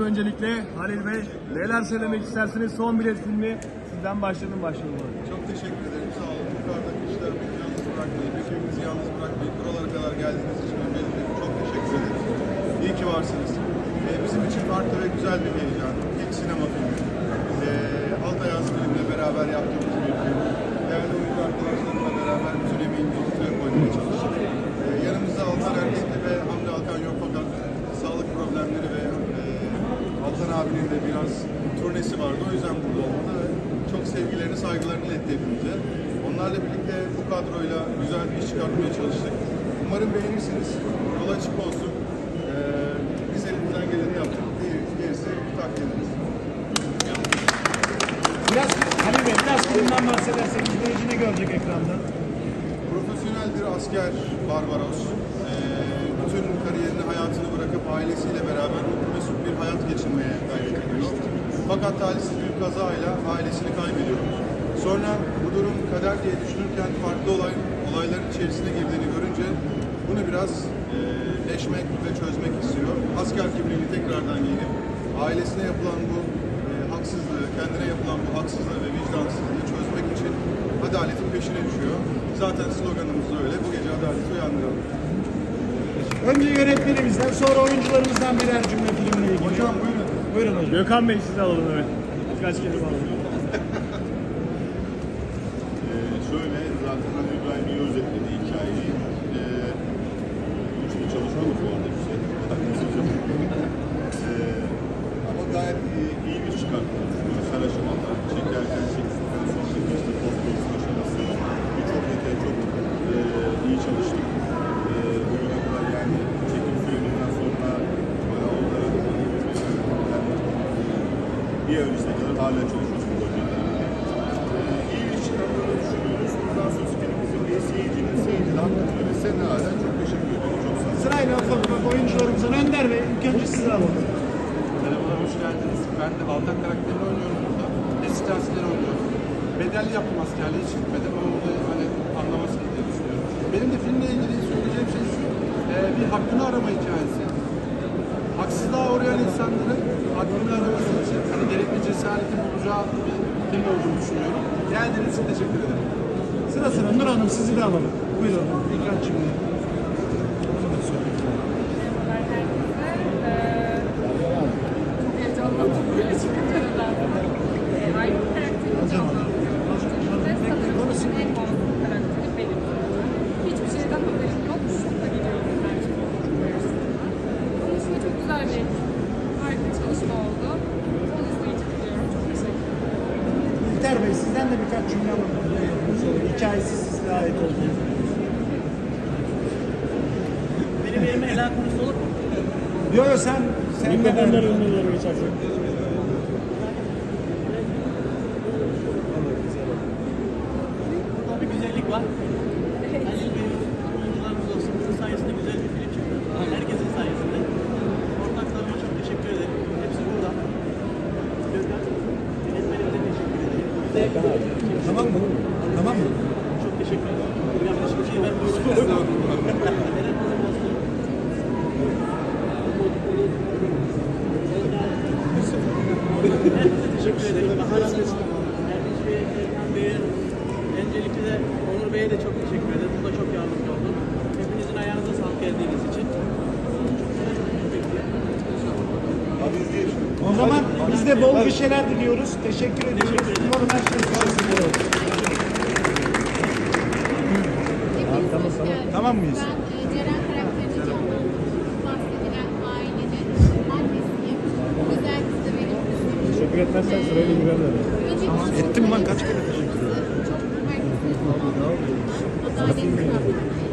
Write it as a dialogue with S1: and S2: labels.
S1: Öncelikle Halil Bey neler söylemek istersiniz? Son bilet filmi sizden başladım başladım.
S2: Çok teşekkür ederim. Sağ olun. Yukarıdaki işler yalnız bırakmayın. Ekibimizi yalnız bırakmayın. Buralara kadar geldiğiniz için öncelikle çok teşekkür ederim. İyi ki varsınız. Ee, bizim için farklı ve güzel bir heyecan. İlk sinema filmi. Ee, Altay Yaz filmle beraber yaptığımız bir film. Değerli oyuncu arkadaşlarımla beraber bütün emeğimizi ortaya koymaya çalıştık. Ee, yanımızda Altan Erkekli ve Hamdi Alkan yok fakat sağlık problemleri ve e, Altan abinin de biraz turnesi vardı. O yüzden burada olmadı ve çok sevgilerini, saygılarını iletti hepimize. Onlarla birlikte bu kadroyla güzel bir iş çıkartmaya çalıştık. Umarım beğenirsiniz. Yol açık olsun. Ee, biz elimizden geleni yaptık. Gerisi takdir ederiz.
S3: Biraz Halil Bey, biraz filmden bahsedersek izleyici ne görecek ekranda?
S2: Profesyonel bir asker Barbaros. Ee, bütün kariyerini, hayatını bırakıp Fakat talihsiz bir kazayla ailesini kaybediyor. Sonra bu durum kader diye düşünürken farklı olay, olayların içerisine girdiğini görünce bunu biraz e, deşmek ve çözmek istiyor. Asker kimliğini tekrardan giyinip ailesine yapılan bu e, haksızlığı, kendine yapılan bu haksızlığı ve vicdansızlığı çözmek için adaletin peşine düşüyor. Zaten sloganımız da öyle. Bu gece adaleti uyandıralım.
S3: Önce yönetmenimizden, sonra oyuncularımızdan birer cümle filmle ilgili.
S2: Hocam buyurun.
S3: Buyurun hocam.
S1: Gökhan Bey sizi alalım evet. Birkaç kelime alalım.
S4: Ee, şöyle zaten hani İbrahim iyi özetledi hikayeyi. Ee, üç yıl çalışmadık bu arada bize. ee, ama gayet iyi, iyi bir çıkartma. Görsel aşamada çekerken bir ay öncesine kadar hala çalışıyoruz bu projede. Ee, iyi bir iş çıkarttığını düşünüyoruz. Bundan sonrası filmimizin bir seyircinin, seyircinin hakkını ve senaryoya çok teşekkür ederim. Çok sağ olun.
S3: Sırayla ufak ufak oyuncularımızdan Önder Bey, ilk önce sizi alalım.
S5: Merhabalar, hoş geldiniz. Ben de Altan karakterini oynuyorum burada. Eski askerleri oynuyorum. Bedelli yaptım askerliği hiç gitmedim ama burada hani anlamasını diye düşünüyorum. Benim de filmle ilgili söyleyeceğim şey şu, e, bir hakkını arama hikayesi. Haksızlığa uğrayan insanların hakkını araması hani gerekli cesareti bulacağı film olduğunu düşünüyorum. Geldiğiniz için teşekkür ederim.
S3: Sıra sıra Nur Hanım sizi de alalım. Buyurun.
S6: Merhabalar herkese. Ee, çok. Ee, Aynı karakterimi canlandırıyorum. Ve sanırım en masum karakteri benim. Hiçbir şeyden haberim yok. Şokla geliyorum ben çünkü bu yarışmada. Onun için de çok güzel bir harika çalışma oldu. Son izleyici diliyorum. Çok teşekkür
S3: İlter Bey, sizden de birkaç cümle alalım. Hikayesi size ait olduğu.
S7: Benim elime Ela konusu olur mu?
S3: Yo yo sen, sen de
S1: Mikrofonlar önüne doğru geçersin.
S7: Burada bir güzellik var. Halil Bey, oyuncularımız olsun. Bizim sayesinde güzel bir film çıktı. Herkesin sayesinde. Ortaklarıma çok teşekkür ederim. Hepsi burada. Gökhan, yönetmenime de teşekkür ederim.
S3: Tamam mı? Tamam mı?
S7: Çok teşekkür ederim. Yaklaşık bir şey ben böyle Teşekkür ederim. Erdinç Bey, Erkan Bey'e, öncelikle de Onur Bey'e de çok teşekkür ederim. Bu da çok yardımcı oldu. Hepinizin ayağınıza sağlık geldiğiniz için.
S4: Hadi izleyelim.
S3: O zaman biz de bol gişeler diliyoruz. Teşekkür ediyoruz. Umarım her şey sağlıklı olur.
S8: Geldiniz.
S3: Tamam mıyız?
S8: Ben e, Ceren karakterini canlandırdım. Bahsedilen ailenin annesiyim. Özel kızı benim kızım.
S1: Teşekkür etmezsen sırayla girerler.
S8: Öncelikle
S3: Ettim lan kaç kere
S8: çok herkesin adaletli davranmayı